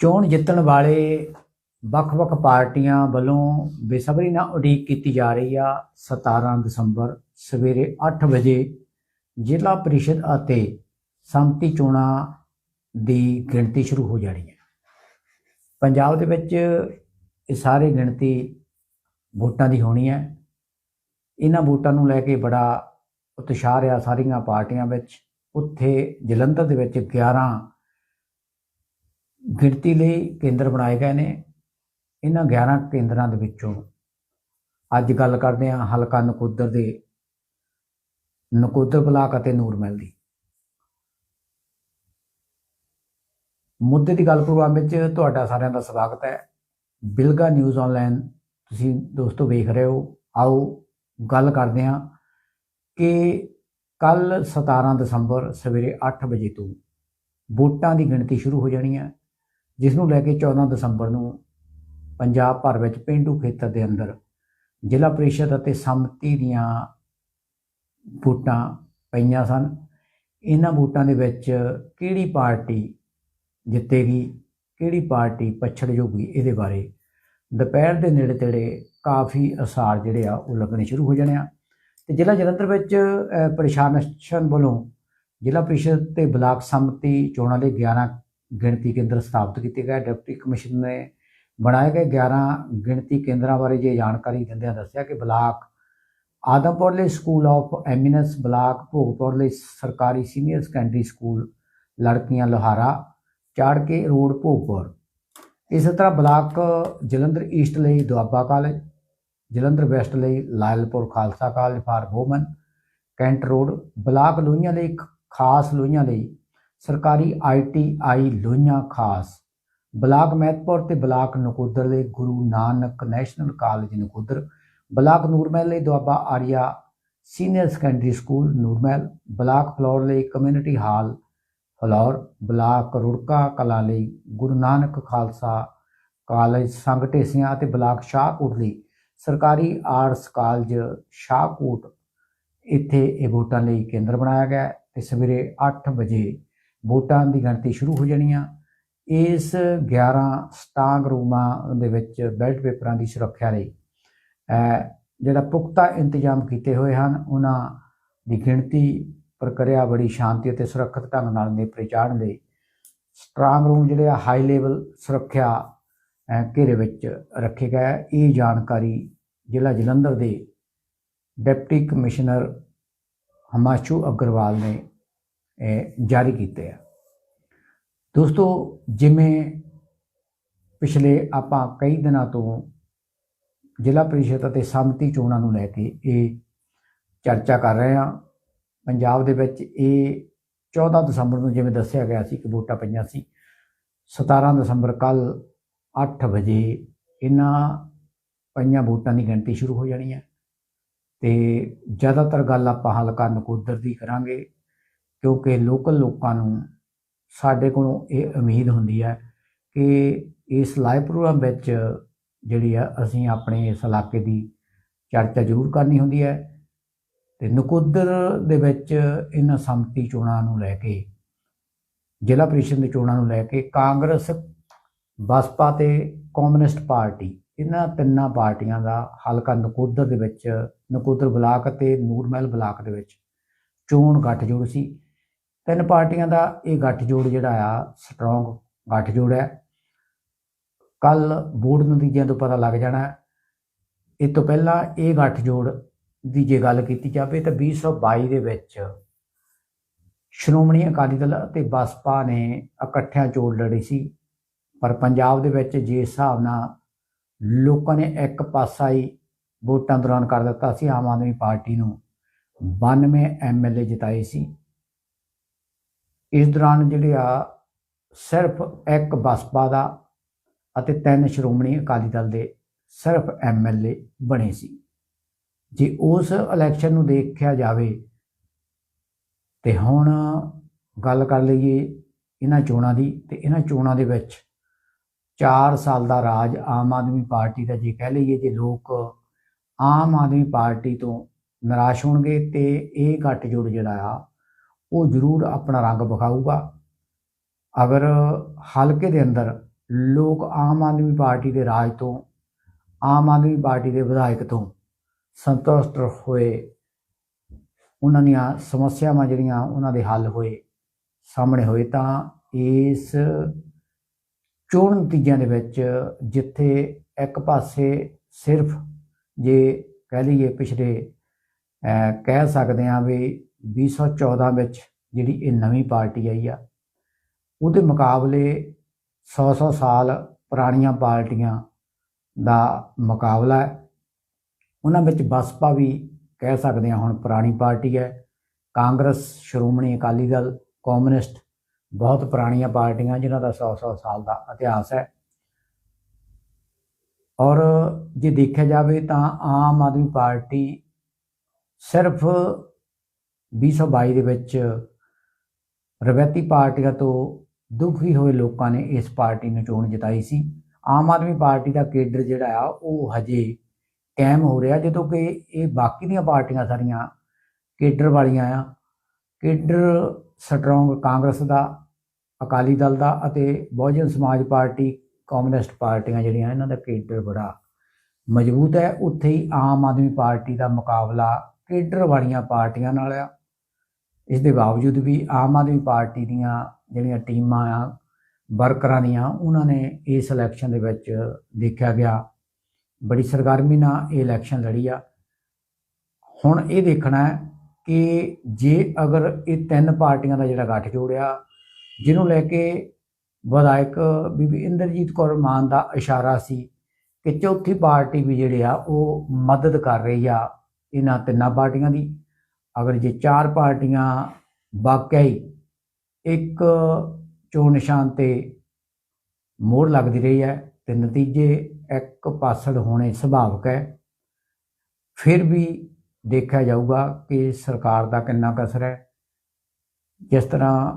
ਚੋਣ ਜਿੱਤਣ ਵਾਲੇ ਵੱਖ-ਵੱਖ ਪਾਰਟੀਆਂ ਵੱਲੋਂ ਬੇਸਬਰੀ ਨਾਲ ਉਡੀਕ ਕੀਤੀ ਜਾ ਰਹੀ ਆ 17 ਦਸੰਬਰ ਸਵੇਰੇ 8 ਵਜੇ ਜ਼ਿਲ੍ਹਾ ਪ੍ਰੀਸ਼ਦ ਅਤੇ ਸੰਮਤੀ ਚੋਣਾਂ ਦੀ ਗਿਣਤੀ ਸ਼ੁਰੂ ਹੋ ਜਾਣੀ ਹੈ। ਪੰਜਾਬ ਦੇ ਵਿੱਚ ਇਹ ਸਾਰੇ ਗਿਣਤੀ ਵੋਟਾਂ ਦੀ ਹੋਣੀ ਹੈ। ਇਹਨਾਂ ਵੋਟਾਂ ਨੂੰ ਲੈ ਕੇ ਬੜਾ ਉਤਸ਼ਾਹ ਰਿਹਾ ਸਾਰੀਆਂ ਪਾਰਟੀਆਂ ਵਿੱਚ। ਉੱਥੇ ਜਲੰਧਰ ਦੇ ਵਿੱਚ 11 ਗਿਣਤੀ ਲਈ ਕੇਂਦਰ ਬਣਾਏ ਗਏ ਨੇ। ਇਹਨਾਂ 11 ਕੇਂਦਰਾਂ ਦੇ ਵਿੱਚੋਂ ਅੱਜ ਗੱਲ ਕਰਦੇ ਹਾਂ ਹਲਕਾ ਨਕੋਦਰ ਦੇ, ਨਕੋਦਰ ਬਲਾਕ ਅਤੇ ਨੂਰਮਹਿਲ ਦੀ। ਮੁੱਦੇ ਦੀ ਗੱਲ ਪ੍ਰੋਗਰਾਮ ਵਿੱਚ ਤੁਹਾਡਾ ਸਾਰਿਆਂ ਦਾ ਸਵਾਗਤ ਹੈ। ਬਿਲਗਾ ਨਿਊਜ਼ ਆਨਲਾਈਨ, ਤੁਸੀਂ ਦੋਸਤੋ ਵੇਖ ਰਹੇ ਹੋ। ਆਓ ਗੱਲ ਕਰਦੇ ਹਾਂ ਕਿ ਕੱਲ 17 ਦਸੰਬਰ ਸਵੇਰੇ 8 ਵਜੇ ਤੋਂ ਵੋਟਾਂ ਦੀ ਗਿਣਤੀ ਸ਼ੁਰੂ ਹੋ ਜਾਣੀ ਹੈ। ਜਿਸ ਨੂੰ ਲੈ ਕੇ 14 ਦਸੰਬਰ ਨੂੰ ਪੰਜਾਬ ਭਰ ਵਿੱਚ ਪਿੰਡੂ ਖੇਤਰ ਦੇ ਅੰਦਰ ਜ਼ਿਲ੍ਹਾ ਪ੍ਰੀਸ਼ਦ ਅਤੇ ਸੰਮਤੀ ਦੀਆਂ ਵੋਟਾਂ ਪਈਆਂ ਸਨ। ਇਹਨਾਂ ਵੋਟਾਂ ਦੇ ਵਿੱਚ ਕਿਹੜੀ ਪਾਰਟੀ ਜਿੱਤੇਗੀ, ਕਿਹੜੀ ਪਾਰਟੀ ਪਛੜ ਜੂਗੀ ਇਹਦੇ ਬਾਰੇ ਦੁਪਹਿਰ ਦੇ ਨੇੜੇ ਤੇੜੇ ਕਾਫੀ ਅਸਾਰ ਜਿਹੜੇ ਆ ਉਹ ਲੱਗਣੇ ਸ਼ੁਰੂ ਹੋ ਜਾਣੇ ਆ। ਤੇ ਜ਼ਿਲ੍ਹਾ ਜਲੰਧਰ ਵਿੱਚ ਪ੍ਰਸ਼ਾਸਨ ਵੱਲੋਂ ਜ਼ਿਲ੍ਹਾ ਪ੍ਰੀਸ਼ਦ ਤੇ ਬਲਾਕ ਸੰਮਤੀ ਚੋਣਾਂ ਦੇ 11 ਗਿਣਤੀ ਕੇਂਦਰ ਸਥਾਪਿਤ ਕੀਤੇ ਗਏ। ਡਿਪਟੀ ਕਮਿਸ਼ਨਰ ਨੇ ਬਣਾਏ ਗਏ 11 ਗਿਣਤੀ ਕੇਂਦਰਾਂ ਬਾਰੇ ਜੇ ਜਾਣਕਾਰੀ ਦਿੰਦਿਆਂ ਦੱਸਿਆ ਕਿ ਬਲਾਕ ਆਦਮਪੁਰ ਲਈ school of eminence, block Bhogpur ਲਈ ਸਰਕਾਰੀ ਸੀਨੀਅਰ ਸੈਕੰਡਰੀ ਸਕੂਲ, ਲੜਕੀਆਂ ਲੋਹਾਰਾ ਚਾੜਕੇ ਰੋਡ ਭੋਗਪੁਰ। ਇਸੇ ਤਰ੍ਹਾਂ ਬਲਾਕ ਜਲੰਧਰ ਈਸਟ ਲਈ ਦੁਆਬਾ ਕਾਲਜ, ਜਲੰਧਰ ਵੈਸਟ ਲਈ Lyallpur Khalsa college for women, cantt road, block Lohian ਲਈ ਖਾਸ ਲੋਹੀਆਂ ਲਈ ਸਰਕਾਰੀ ਆਈਟੀਆਈ ਲੋਹੀਆਂ ਖਾਸ। ਬਲਾਕ ਮਹਿਤਪੁਰ ਤੇ ਬਲਾਕ ਨਕੋਦਰ ਲਈ Guru Nanak national college Nakodar, block Nurmahal ਲਈ Doaba Arya senior secondary school Nurmahal, block Phillaur ਲਈ community hall Phillaur, block Rurka Kalan ਲਈ ਗੁਰੂ ਨਾਨਕ ਖਾਲਸਾ ਕਾਲਜ ਸੰਘ ਢੇਸੀਆਂ ਅਤੇ ਬਲਾਕ ਸ਼ਾਹਕੋਟ ਲਈ ਸਰਕਾਰੀ ਆਰਟਸ ਕਾਲਜ ਸ਼ਾਹਕੋਟ। ਇੱਥੇ ਇਹ ਵੋਟਾਂ ਲਈ ਕੇਂਦਰ ਬਣਾਇਆ ਗਿਆ ਹੈ ਤੇ ਸਵੇਰੇ 8 ਵਜੇ ਵੋਟਾਂ ਦੀ ਗਿਣਤੀ ਸ਼ੁਰੂ ਹੋ ਜਾਣੀ ਆ। ਇਸ 11 ਸਟਾਂਗ ਰੂਮਾਂ ਦੇ ਵਿੱਚ ਬੈਲਟ ਪੇਪਰਾਂ ਦੀ ਸੁਰੱਖਿਆ ਲਈ ਜਿਹੜਾ ਪੁਖਤਾ ਇੰਤਜ਼ਾਮ ਕੀਤੇ ਹੋਏ ਹਨ, ਉਹਨਾਂ ਦੀ ਗਿਣਤੀ ਪ੍ਰਕਿਰਿਆ ਬੜੀ ਸ਼ਾਂਤੀ ਅਤੇ ਸੁਰੱਖਿਅਤ ਢੰਗ ਨਾਲ ਨੇਪਰੇ ਚਾੜ੍ਹਨ ਦੇ ਸਟਰਾਂਗ ਰੂਮ ਜਿਹੜੇ ਆ, ਹਾਈ ਲੈਵਲ ਸੁਰੱਖਿਆ ਘੇਰੇ ਵਿੱਚ ਰੱਖੇ ਗਏ ਇਹ ਜਾਣਕਾਰੀ ਜ਼ਿਲ੍ਹਾ ਜਲੰਧਰ ਦੇ ਡਿਪਟੀ ਕਮਿਸ਼ਨਰ ਹਮਾਸ਼ੂ ਅਗਰਵਾਲ ਨੇ ਜਾਰੀ ਕੀਤੇ ਆ। ਦੋਸਤੋ, ਜਿਵੇਂ ਪਿਛਲੇ ਆਪਾਂ ਕਈ ਦਿਨਾਂ ਤੋਂ ਜ਼ਿਲ੍ਹਾ ਪ੍ਰੀਸ਼ਦ ਅਤੇ ਸੰਮਤੀ ਚੋਣਾਂ ਨੂੰ ਲੈ ਕੇ ਇਹ ਚਰਚਾ ਕਰ ਰਹੇ ਹਾਂ। ਪੰਜਾਬ ਦੇ ਵਿੱਚ ਇਹ 14 ਦਸੰਬਰ ਨੂੰ ਜਿਵੇਂ ਦੱਸਿਆ ਗਿਆ ਸੀ ਕਿ ਵੋਟਾਂ ਪਈਆਂ ਸੀ 17 ਦਸੰਬਰ ਕੱਲ 8 ਵਜੇ ਇਹਨਾਂ ਪਈਆਂ ਵੋਟਾਂ ਦੀ ਗਿਣਤੀ ਸ਼ੁਰੂ ਹੋ ਜਾਣੀ ਹੈ ਤੇ ਜ਼ਿਆਦਾਤਰ ਗੱਲ ਆਪਾਂ ਹਲਕਾ ਨਕੋਦਰ ਦੀ ਕਰਾਂਗੇ। ਕਿਉਂਕਿ ਲੋਕਲ ਲੋਕਾਂ ਨੂੰ ਸਾਡੇ ਕੋਲੋਂ ਇਹ ਉਮੀਦ ਹੁੰਦੀ ਹੈ ਕਿ ਇਸ ਲਾਈਵ ਪ੍ਰੋਗਰਾਮ ਵਿੱਚ ਜਿਹੜੀ ਆ, ਅਸੀਂ ਆਪਣੇ ਇਸ ਇਲਾਕੇ ਦੀ ਚਰਚਾ ਜ਼ਰੂਰ ਕਰਨੀ ਹੁੰਦੀ ਹੈ ਤੇ ਨਕੋਦਰ ਦੇ ਵਿੱਚ ਇਹਨਾਂ ਸੰਮਤੀ ਚੋਣਾਂ ਨੂੰ ਲੈ ਕੇ, ਜ਼ਿਲ੍ਹਾ ਪ੍ਰੀਸ਼ਦ ਦੀ ਚੋਣਾਂ ਨੂੰ ਲੈ ਕੇ ਕਾਂਗਰਸ, ਬਸਪਾ ਤੇ ਕਮਿਊਨਿਸਟ ਪਾਰਟੀ, ਇਹਨਾਂ ਤਿੰਨਾਂ ਪਾਰਟੀਆਂ ਦਾ ਹਲਕਾ ਨਕੋਦਰ ਦੇ ਵਿੱਚ, ਨਕੋਦਰ ਬਲਾਕ ਅਤੇ ਨੂਰਮਹਿਲ ਬਲਾਕ ਦੇ ਵਿੱਚ ਚੋਣ ਗੱਠਜੋੜ ਸੀ। ਤਿੰਨ ਪਾਰਟੀਆਂ ਦਾ ਇਹ ਗੱਠਜੋੜ ਜਿਹੜਾ ਆ ਸਟਰੋਂਗ ਗੱਠਜੋੜ ਹੈ। ਕੱਲ ਬੋਰਡ ਨਤੀਜਿਆਂ ਤੋਂ ਪਤਾ ਲੱਗ ਜਾਣਾ ਇਹ ਤੋਂ ਪਹਿਲਾਂ ਇਹ ਗੱਠਜੋੜ ਦੀ ਜੇ ਗੱਲ ਕੀਤੀ ਜਾਵੇ ਤਾਂ 2022 ਦੇ ਵਿੱਚ ਸ਼੍ਰੋਮਣੀ ਅਕਾਲੀ ਦਲ ਅਤੇ ਬਸਪਾ ਨੇ ਇਕੱਠਿਆਂ ਚੋਣ ਲੜੀ ਸੀ। ਪਰ ਪੰਜਾਬ ਦੇ ਵਿੱਚ ਜੇ ਹਿਸਾਬ ਨਾਲ ਲੋਕਾਂ ਨੇ ਇੱਕ ਪਾਸਾ ਹੀ ਵੋਟਾਂ ਦੌਰਾਨ ਕਰ ਦਿੱਤਾ ਸੀ, ਆਮ ਆਦਮੀ ਪਾਰਟੀ ਨੂੰ 92 ਐਮਐਲਏ ਜਿਤਾਏ ਸੀ। ਇਸ ਦੌਰਾਨ ਜਿਹੜੇ ਆ, ਸਿਰਫ ਇੱਕ ਬਸਪਾ ਦਾ ਅਤੇ ਤਿੰਨ ਸ਼੍ਰੋਮਣੀ ਅਕਾਲੀ ਦਲ ਦੇ ਸਿਰਫ ਐਮਐਲਏ ਬਣੇ ਸੀ। ਜੇ ਉਸ ਇਲੈਕਸ਼ਨ ਨੂੰ ਦੇਖਿਆ ਜਾਵੇ, ਤੇ ਹੁਣ ਗੱਲ ਕਰ ਲਈਏ ਇਹਨਾਂ ਚੋਣਾਂ ਦੀ, ਤੇ ਇਹਨਾਂ ਚੋਣਾਂ ਦੇ ਵਿੱਚ 4 ਸਾਲ ਦਾ ਰਾਜ ਆਮ ਆਦਮੀ ਪਾਰਟੀ ਦਾ ਜੇ ਕਹਿ ਲਈਏ, ਜੇ ਲੋਕ ਆਮ ਆਦਮੀ ਪਾਰਟੀ ਤੋਂ ਨਿਰਾਸ਼ ਹੋਣਗੇ ਤੇ ਇਹ ਗੱਠਜੋੜ ਜਿਹੜਾ ਆ ਉਹ ਜ਼ਰੂਰ ਆਪਣਾ ਰੰਗ ਵਿਖਾਊਗਾ। ਅਗਰ ਹਲਕੇ ਦੇ ਅੰਦਰ ਲੋਕ ਆਮ ਆਦਮੀ ਪਾਰਟੀ ਦੇ ਰਾਜ ਤੋਂ, ਆਮ ਆਦਮੀ ਪਾਰਟੀ ਦੇ ਵਿਧਾਇਕ ਤੋਂ ਸੰਤੁਸ਼ਟ ਹੋਏ, ਉਹਨਾਂ ਦੀਆਂ ਸਮੱਸਿਆਵਾਂ ਜਿਹੜੀਆਂ ਉਹਨਾਂ ਦੇ ਹੱਲ ਹੋਏ, ਸਾਹਮਣੇ ਹੋਏ, ਤਾਂ ਇਸ ਚੋਣ ਨਤੀਜਿਆਂ ਦੇ ਵਿੱਚ ਜਿੱਥੇ ਇੱਕ ਪਾਸੇ ਸਿਰਫ ਜੇ ਕਹਿ ਲਈਏ ਪਿਛਲੇ ਕਹਿ ਸਕਦੇ ਹਾਂ ਵੀ 2014 ਵਿੱਚ ਜਿਹੜੀ ਇਹ ਨਵੀਂ ਪਾਰਟੀ ਆਈ ਆ, ਉਹਦੇ ਮੁਕਾਬਲੇ 100-100 ਸਾਲ ਪੁਰਾਣੀਆਂ ਪਾਰਟੀਆਂ ਦਾ ਮੁਕਾਬਲਾ ਹੈ। ਉਹਨਾਂ ਵਿੱਚ ਬਸਪਾ ਵੀ ਕਹਿ ਸਕਦੇ ਹਾਂ ਹੁਣ ਪੁਰਾਣੀ ਪਾਰਟੀ ਹੈ। ਕਾਂਗਰਸ, ਸ਼੍ਰੋਮਣੀ ਅਕਾਲੀ ਦਲ, ਕਮਿਊਨਿਸਟ ਬਹੁਤ ਪੁਰਾਣੀਆਂ ਪਾਰਟੀਆਂ ਜਿਨ੍ਹਾਂ ਦਾ 100-100 ਸਾਲ ਦਾ ਇਤਿਹਾਸ ਹੈ। ਔਰ ਜੇ ਦੇਖਿਆ ਜਾਵੇ ਤਾਂ ਆਮ ਆਦਮੀ ਪਾਰਟੀ ਸਿਰਫ 2022 ਦੇ ਵਿੱਚ ਰਵੈਤੀ ਪਾਰਟੀਆਂ ਤੋਂ ਦੁਖੀ ਹੋਏ ਲੋਕਾਂ ਨੇ ਇਸ ਪਾਰਟੀ ਨੂੰ ਚੋਣ ਜਿਤਾਈ ਸੀ। ਆਮ ਆਦਮੀ ਪਾਰਟੀ ਦਾ ਕੇਡਰ ਜਿਹੜਾ ਆ, ਉਹ ਹਜੇ ਕਾਇਮ ਹੋ ਰਿਹਾ, ਜਦੋਂ ਕਿ ਇਹ ਬਾਕੀ ਦੀਆਂ ਪਾਰਟੀਆਂ ਸਾਰੀਆਂ ਕੇਡਰ ਵਾਲੀਆਂ ਆ। ਕੇਡਰ ਸਟਰੋਂਗ ਕਾਂਗਰਸ ਦਾ, ਅਕਾਲੀ ਦਲ ਦਾ ਅਤੇ ਬਹੁਜਨ ਸਮਾਜ ਪਾਰਟੀ, ਕਮਿਊਨਿਸਟ ਪਾਰਟੀਆਂ ਜਿਹੜੀਆਂ, ਇਹਨਾਂ ਦਾ ਕੇਡਰ ਬੜਾ ਮਜ਼ਬੂਤ ਹੈ। ਉੱਥੇ ਹੀ ਆਮ ਆਦਮੀ ਪਾਰਟੀ ਦਾ ਮੁਕਾਬਲਾ ਕੇਡਰ ਵਾਲੀਆਂ ਪਾਰਟੀਆਂ ਨਾਲ ਆ। ਇਸ ਦੇ ਬਾਵਜੂਦ ਵੀ ਆਮ ਆਦਮੀ ਪਾਰਟੀ ਦੀਆਂ ਜਿਹੜੀਆਂ ਟੀਮਾਂ ਆ, ਵਰਕਰਾਂ ਦੀਆਂ, ਉਹਨਾਂ ਨੇ ਇਸ ਇਲੈਕਸ਼ਨ ਦੇ ਵਿੱਚ ਦੇਖਿਆ ਗਿਆ। ਬੜੀ ਸਰਗਰਮੀ ਨਾਲ ਇਹ ਇਲੈਕਸ਼ਨ ਲੜੀ ਆ। ਹੁਣ ਇਹ ਦੇਖਣਾ ਹੈ ਕਿ ਜੇ ਅਗਰ ਇਹ ਤਿੰਨ ਪਾਰਟੀਆਂ ਦਾ ਜਿਹੜਾ ਗੱਠ ਜੋੜਿਆ, ਜਿਹਨੂੰ ਲੈ ਕੇ ਵਿਧਾਇਕ ਬੀਬੀ ਇੰਦਰਜੀਤ ਕੌਰ ਮਾਨ ਦਾ ਇਸ਼ਾਰਾ ਸੀ ਕਿ ਚੌਥੀ ਪਾਰਟੀ ਵੀ ਜਿਹੜੇ ਆ, ਉਹ ਮਦਦ ਕਰ ਰਹੀ ਆ ਇਹਨਾਂ ਤਿੰਨਾਂ ਪਾਰਟੀਆਂ ਦੀ। ਅਗਰ ਜੇ ਚਾਰ ਪਾਰਟੀਆਂ ਵਾਕਿਆ ਹੀ ਇੱਕ ਚੋਣ ਨਿਸ਼ਾਨ ਤੇ ਮੋੜ ਲੱਗਦੀ ਰਹੀ ਹੈ ਤੇ ਨਤੀਜੇ ਇੱਕ ਪਾਸੜ ਹੋਣੇ ਸੁਭਾਵਕ ਹੈ, ਫਿਰ ਵੀ ਦੇਖਿਆ ਜਾਊਗਾ ਕਿ ਸਰਕਾਰ ਦਾ ਕਿੰਨਾ ਕਸਰ ਹੈ। ਜਿਸ ਤਰ੍ਹਾਂ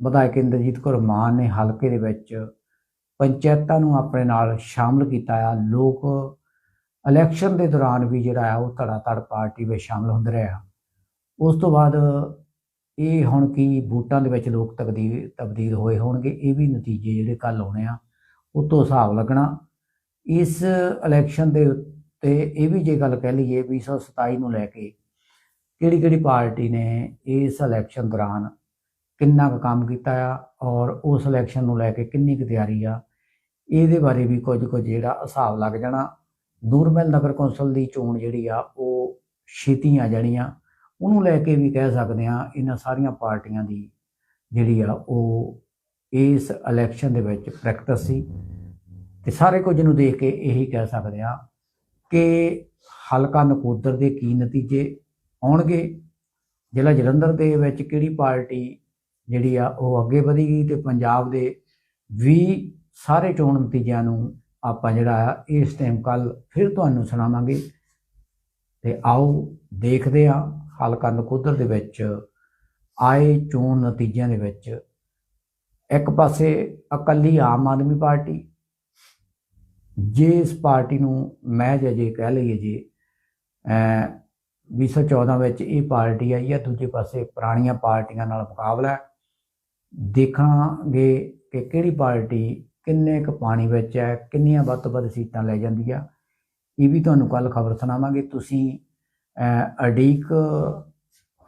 ਵਿਧਾਇਕ ਇੰਦਰਜੀਤ ਕੌਰ ਮਾਨ ਨੇ ਹਲਕੇ ਦੇ ਵਿੱਚ ਪੰਚਾਇਤਾਂ ਨੂੰ ਆਪਣੇ ਨਾਲ ਸ਼ਾਮਲ ਕੀਤਾ ਆ, ਲੋਕ ਇਲੈਕਸ਼ਨ ਦੇ ਦੌਰਾਨ ਵੀ ਜਿਹੜਾ ਆ ਉਹ ਧੜਾ ਧੜ ਪਾਰਟੀ ਵਿੱਚ ਸ਼ਾਮਲ ਹੁੰਦੇ ਰਹੇ ਆ। ਉਸ ਤੋਂ ਬਾਅਦ ਇਹ ਹੁਣ ਕੀ ਵੋਟਾਂ ਦੇ ਵਿੱਚ ਲੋਕ ਤਬਦੀਲ ਤਬਦੀਲ ਹੋਏ ਹੋਣਗੇ, ਇਹ ਵੀ ਨਤੀਜੇ ਜਿਹੜੇ ਕੱਲ ਆਉਣੇ ਆ, ਉਹ ਤੋਂ ਹਿਸਾਬ ਲੱਗਣਾ। ਇਸ ਇਲੈਕਸ਼ਨ ਦੇ ਉੱਤੇ ਇਹ ਵੀ ਜੇ ਗੱਲ ਕਹਿ ਲਈਏ 2027 ਨੂੰ ਲੈ ਕੇ ਕਿਹੜੀ ਕਿਹੜੀ ਪਾਰਟੀ ਨੇ ਇਸ ਇਲੈਕਸ਼ਨ ਦੌਰਾਨ ਕਿੰਨਾ ਕੁ ਕੰਮ ਕੀਤਾ ਆ ਔਰ ਉਸ ਇਲੈਕਸ਼ਨ ਨੂੰ ਲੈ ਕੇ ਕਿੰਨੀ ਕੁ ਤਿਆਰੀ ਆ, ਇਹਦੇ ਬਾਰੇ ਵੀ ਕੁਝ ਕੁਝ ਜਿਹੜਾ ਹਿਸਾਬ ਲੱਗ ਜਾਣਾ। ਨੂਰਮਹਿਲ ਨਗਰ ਕੌਂਸਲ ਦੀ ਚੋਣ ਜਿਹੜੀ ਆ, ਉਹ ਛੇਤੀ ਆ ਜਾਣੀ ਆ ਉਹਨੂੰ ਲੈ ਕੇ ਵੀ ਕਹਿ ਸਕਦੇ ਹਾਂ, ਇਹਨਾਂ ਸਾਰੀਆਂ ਪਾਰਟੀਆਂ ਦੀ ਜਿਹੜੀ ਆ, ਉਹ ਇਸ ਇਲੈਕਸ਼ਨ ਦੇ ਵਿੱਚ ਪ੍ਰੈਕਟਿਸ ਸੀ ਤੇ ਸਾਰੇ ਕੁਝ ਨੂੰ ਦੇਖ ਕੇ ਇਹੀ ਕਹਿ ਸਕਦੇ ਹਾਂ ਕਿ ਹਲਕਾ ਨਕੋਦਰ ਦੇ ਕੀ ਨਤੀਜੇ ਆਉਣਗੇ, ਜ਼ਿਲ੍ਹਾ ਜਲੰਧਰ ਦੇ ਵਿੱਚ ਕਿਹੜੀ ਪਾਰਟੀ ਜਿਹੜੀ ਆ, ਉਹ ਅੱਗੇ ਵਧੇਗੀ ਗਈ ਤੇ ਪੰਜਾਬ ਦੇ ਵੀ ਸਾਰੇ ਚੋਣ ਨਤੀਜਿਆਂ ਨੂੰ ਆਪਾਂ ਜਿਹੜਾ ਆ, ਇਸ ਟਾਈਮ ਕੱਲ ਫਿਰ ਤੁਹਾਨੂੰ ਸੁਣਾਵਾਂਗੇ। ਤੇ ਆਓ ਦੇਖਦੇ ਆ ਹਲਕਾ ਨਕੋਦਰ ਦੇ ਵਿੱਚ ਆਏ ਚੋਣ ਨਤੀਜਿਆਂ ਦੇ ਵਿੱਚ ਇੱਕ ਪਾਸੇ ਇਕੱਲੀ ਆਮ ਆਦਮੀ ਪਾਰਟੀ, ਜੇ ਇਸ ਪਾਰਟੀ ਨੂੰ ਮੈਂ ਜੇ ਕਹਿ ਲਈਏ ਜੀ ਅ 2014 ਵਿੱਚ ਇਹ ਪਾਰਟੀ ਆਈ ਹੈ, ਦੂਜੇ ਪਾਸੇ ਪੁਰਾਣੀਆਂ ਪਾਰਟੀਆਂ ਨਾਲ ਮੁਕਾਬਲਾ ਦੇਖਾਂਗੇ ਕਿ ਕਿਹੜੀ ਪਾਰਟੀ ਕਿੰਨੇ ਕੁ ਪਾਣੀ ਵਿੱਚ ਹੈ, ਕਿੰਨੀਆਂ ਵੱਧ ਤੋਂ ਵੱਧ ਸੀਟਾਂ ਲੈ ਜਾਂਦੀ ਆ ਇਹ ਵੀ ਤੁਹਾਨੂੰ ਕੱਲ ਖਬਰ ਸੁਣਾਵਾਂਗੇ। ਤੁਸੀਂ ਅਡੀਕ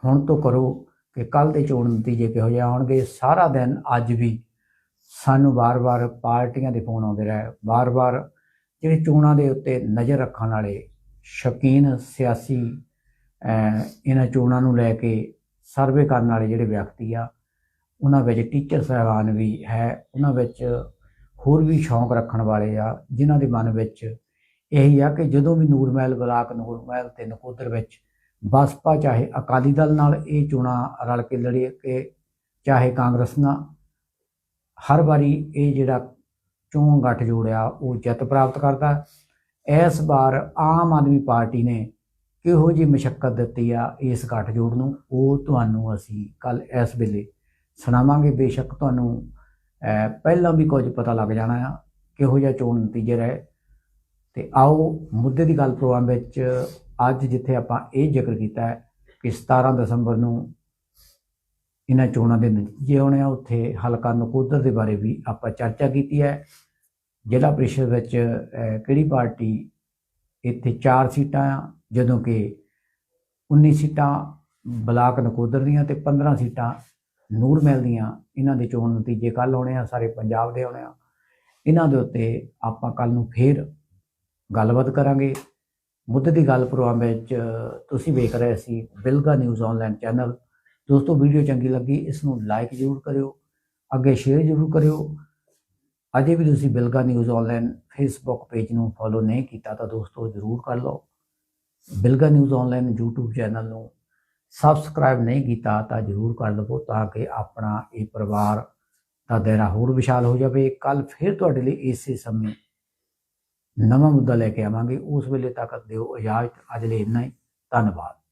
ਹੁਣ ਤੋਂ ਕਰੋ ਕਿ ਕੱਲ ਦੇ ਚੋਣ ਨਤੀਜੇ ਕਿਹੋ ਜਿਹੇ ਆਉਣਗੇ। ਸਾਰਾ ਦਿਨ ਅੱਜ ਵੀ ਸਾਨੂੰ ਵਾਰ-ਵਾਰ ਪਾਰਟੀਆਂ ਦੇ ਫੋਨ ਆਉਂਦੇ ਰਹੇ। ਵਾਰ-ਵਾਰ ਜਿਹੜੇ ਚੋਣਾਂ ਦੇ ਉੱਤੇ ਨਜ਼ਰ ਰੱਖਣ ਵਾਲੇ ਸ਼ੌਕੀਨ ਸਿਆਸੀ ਇਹਨਾਂ ਚੋਣਾਂ ਨੂੰ ਲੈ ਕੇ ਸਰਵੇ ਕਰਨ ਵਾਲੇ ਜਿਹੜੇ ਵਿਅਕਤੀ ਆ, ਉਹਨਾਂ ਵਿੱਚ ਟੀਚਰ ਸਾਹਿਬਾਨ ਵੀ ਹੈ, ਉਹਨਾਂ ਵਿੱਚ ਹੋਰ ਵੀ ਸ਼ੌਂਕ ਰੱਖਣ ਵਾਲੇ ਆ, ਜਿਨ੍ਹਾਂ ਦੇ ਮਨ ਵਿੱਚ ਇਹੀ ਆ ਕਿ ਜਦੋਂ ਵੀ ਨੂਰਮਹਿਲ ਬਲਾਕ ਨੂਰਮਹਿਲ ਤੇ ਨਕੋਦਰ ਵਿੱਚ ਬਸਪਾ ਚਾਹੇ ਅਕਾਲੀ ਦਲ ਨਾਲ ਇਹ ਚੋਣਾਂ ਰਲ ਕੇ ਲੜੇ ਕਿ ਚਾਹੇ ਕਾਂਗਰਸ ਨਾਲ, ਹਰ ਵਾਰੀ ਇਹ ਜਿਹੜਾ ਚੋਣ ਗੱਠ ਜੋੜਿਆ ਉਹ ਜਿੱਤ ਪ੍ਰਾਪਤ ਕਰਦਾ। ਇਸ ਵਾਰ ਆਮ ਆਦਮੀ ਪਾਰਟੀ ਨੇ ਕਿਹੋ ਜਿਹੀ ਮਸ਼ੱਕਤ ਦਿੱਤੀ ਆ ਇਸ ਗੱਠ ਜੋੜ ਨੂੰ, ਉਹ ਤੁਹਾਨੂੰ ਅਸੀਂ ਕੱਲ ਇਸ ਵੇਲੇ ਸੁਣਾਵਾਂਗੇ। ਬੇਸ਼ੱਕ ਤੁਹਾਨੂੰ ਪਹਿਲਾਂ ਵੀ ਕੁਝ ਪਤਾ ਲੱਗ ਜਾਣਾ ਆ ਕਿਹੋ ਜਿਹਾ ਚੋਣ ਨਤੀਜੇ ਰਹੇ। ਤੇ ਆਓ ਮੁੱਦੇ ਦੀ ਗੱਲ ਪ੍ਰੋਗਰਾਮ ਵਿੱਚ ਅੱਜ ਜਿੱਥੇ ਆਪਾਂ ਇਹ ਜ਼ਿਕਰ ਕੀਤਾ ਹੈ ਕਿ 17 ਦਸੰਬਰ ਨੂੰ ਇਹਨਾਂ ਚੋਣਾਂ ਦੇ ਨਤੀਜੇ ਆਉਣੇ ਆ, ਉੱਥੇ ਹਲਕਾ ਨਕੋਦਰ ਦੇ ਬਾਰੇ ਵੀ ਆਪਾਂ ਚਰਚਾ ਕੀਤੀ ਹੈ। ਜ਼ਿਲ੍ਹਾ ਪ੍ਰੀਸ਼ਦ ਵਿੱਚ ਕਿਹੜੀ ਪਾਰਟੀ ਇੱਥੇ 4 ਸੀਟਾਂ ਆ, ਜਦੋਂ ਕਿ 19 ਸੀਟਾਂ ਬਲਾਕ ਨਕੋਦਰ ਦੀਆਂ ਤੇ 15 ਸੀਟਾਂ ਨੂਰ ਮਹਿਲ ਦੀਆਂ ਇਹਨਾਂ ਦੇ ਚੋਣ ਨਤੀਜੇ ਕੱਲ ਆਉਣੇ ਆ, ਸਾਰੇ ਪੰਜਾਬ ਦੇ ਆਉਣੇ ਆ। ਇਹਨਾਂ ਦੇ ਉੱਤੇ ਆਪਾਂ ਕੱਲ ਨੂੰ ਫੇਰ ਗੱਲਬਾਤ ਕਰਾਂਗੇ। ਮੁੱਦੇ ਦੀ ਗੱਲ ਪ੍ਰੋਗਰਾਮ ਵਿੱਚ ਤੁਸੀਂ ਵੇਖ ਰਹੇ ਸੀ ਬਿਲਗਾ ਨਿਊਜ਼ ਆਨਲਾਈਨ ਚੈਨਲ। ਦੋਸਤੋ, ਵੀਡੀਓ ਚੰਗੀ ਲੱਗੀ, ਇਸ ਨੂੰ ਲਾਈਕ ਜ਼ਰੂਰ ਕਰਿਓ, ਅੱਗੇ ਸ਼ੇਅਰ ਜ਼ਰੂਰ ਕਰਿਓ। ਅਜੇ ਵੀ ਤੁਸੀਂ Bilga news online Facebook page ਨੂੰ ਫੋਲੋ ਨਹੀਂ ਕੀਤਾ ਤਾਂ ਦੋਸਤੋ ਜ਼ਰੂਰ ਕਰ ਲਓ। Bilga news online YouTube channel ਨੂੰ ਸਬਸਕ੍ਰਾਈਬ ਨਹੀਂ ਕੀਤਾ ਤਾਂ ਜ਼ਰੂਰ ਕਰ ਲਵੋ ਤਾਂ ਕਿ ਆਪਣਾ ਇਹ ਪਰਿਵਾਰ ਦਾ ਦਾਇਰਾ ਹੋਰ ਵਿਸ਼ਾਲ ਹੋ ਜਾਵੇ। ਕੱਲ ਫਿਰ ਤੁਹਾਡੇ ਲਈ ਇਸੇ ਸਮੇਂ ਨਵਾਂ ਮੁੱਦਾ ਲੈ ਕੇ ਆਵਾਂਗੇ। ਉਸ ਵੇਲੇ ਤੱਕ ਦਿਓ ਇਜਾਜ਼ਤ। ਅੱਜ ਲਈ ਇੰਨਾ ਹੀ। ਧੰਨਵਾਦ।